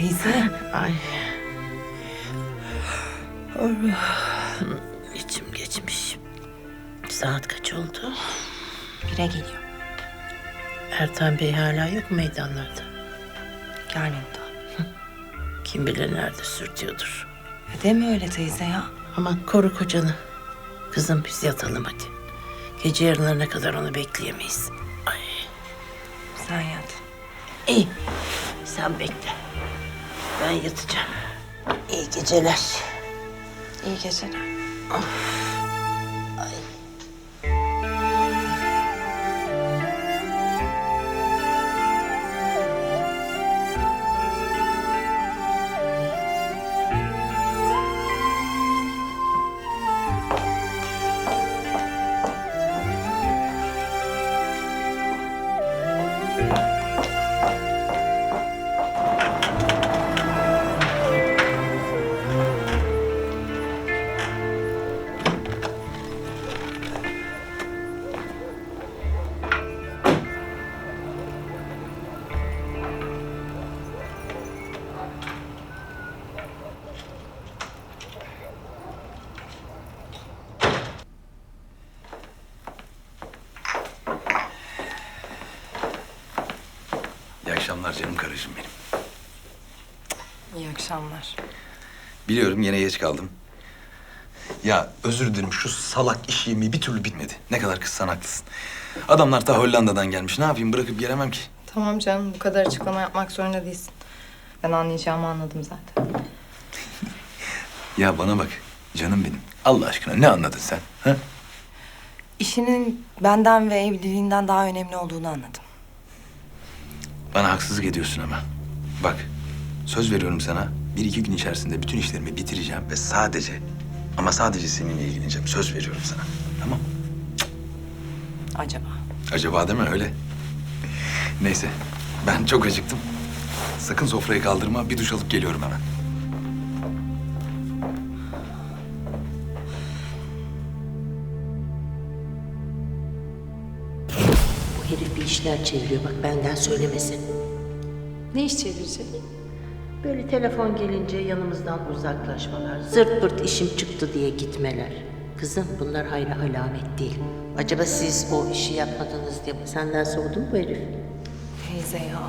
teyze. Ay. İçim geçmiş. Saat kaç oldu? Bire geliyor. Ertan Bey hala yok mu meydanlarda? Gelmedi daha. Kim bilir nerede sürtüyordur. Deme öyle teyze ya. Aman koru kocanı. Kızım biz yatalım hadi. Gece yarılarına kadar onu bekleyemeyiz. Ay. Sen yat. İyi. Sen bekle. Ben yatacağım. İyi geceler. İyi geceler. İyi akşamlar canım karıcığım benim. İyi akşamlar. Biliyorum yine geç kaldım. Ya özür dilerim şu salak iş yemeği bir türlü bitmedi. Ne kadar kızsan haklısın. Adamlar ta Hollanda'dan gelmiş. Ne yapayım bırakıp gelemem ki. Tamam canım bu kadar açıklama yapmak zorunda değilsin. Ben anlayacağımı anladım zaten. Ya bana bak canım benim. Allah aşkına ne anladın sen? Ha? İşinin benden ve evliliğinden daha önemli olduğunu anladım. Bana haksızlık ediyorsun ama. Bak söz veriyorum sana. Bir iki gün içerisinde bütün işlerimi bitireceğim ve sadece ama sadece seninle ilgileneceğim. Söz veriyorum sana. Tamam Acaba? Acaba değil mi öyle? Neyse ben çok acıktım. Sakın sofrayı kaldırma. Bir duş alıp geliyorum hemen. Herif bir işler çeviriyor bak benden söylemesin. Ne iş çevirecek? Böyle telefon gelince yanımızdan uzaklaşmalar, zırt pırt işim çıktı diye gitmeler. Kızım bunlar hayra alamet değil. Acaba siz o işi yapmadınız diye senden soğudu mu bu herif? Teyze ya.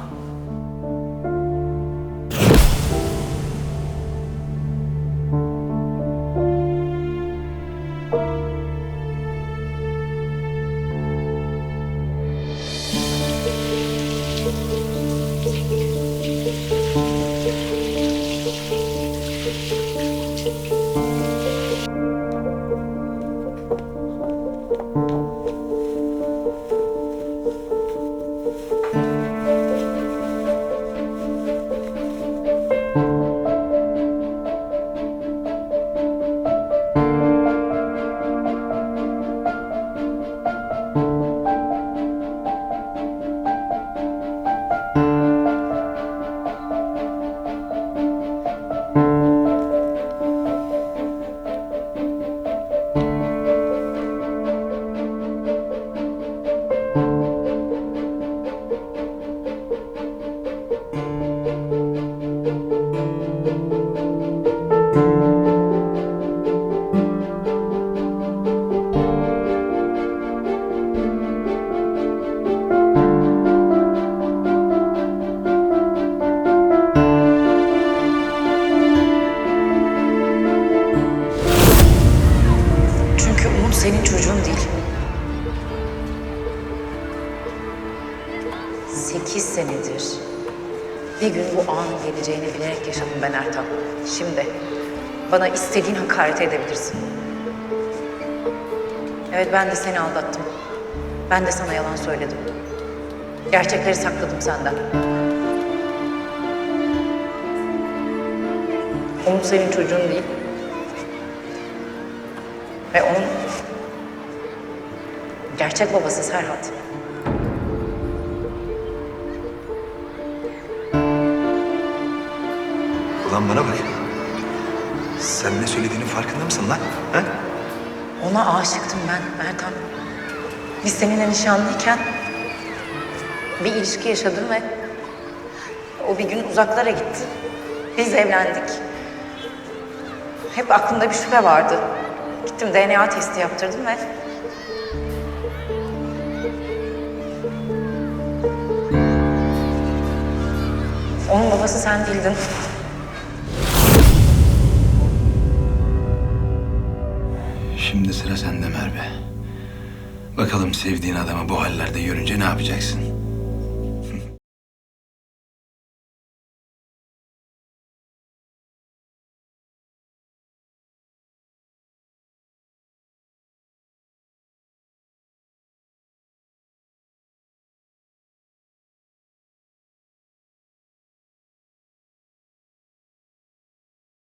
Senin çocuğun değil. Sekiz senedir bir gün bu anın geleceğini bilerek yaşadım ben Ertan. Şimdi bana istediğin hakaret edebilirsin. Evet ben de seni aldattım. Ben de sana yalan söyledim. Gerçekleri sakladım senden. Umut senin çocuğun değil. Ve onun gerçek babası Serhat. Ulan bana bak. Sen ne söylediğinin farkında mısın lan? Ha? Ona aşıktım ben Ertan. Biz seninle nişanlıyken bir ilişki yaşadım ve o bir gün uzaklara gitti. Biz evlendik. Hep aklımda bir şüphe vardı. Gittim DNA testi yaptırdım ve... Onun babası sen değildin. Şimdi sıra sende Merve. Bakalım sevdiğin adamı bu hallerde görünce ne yapacaksın?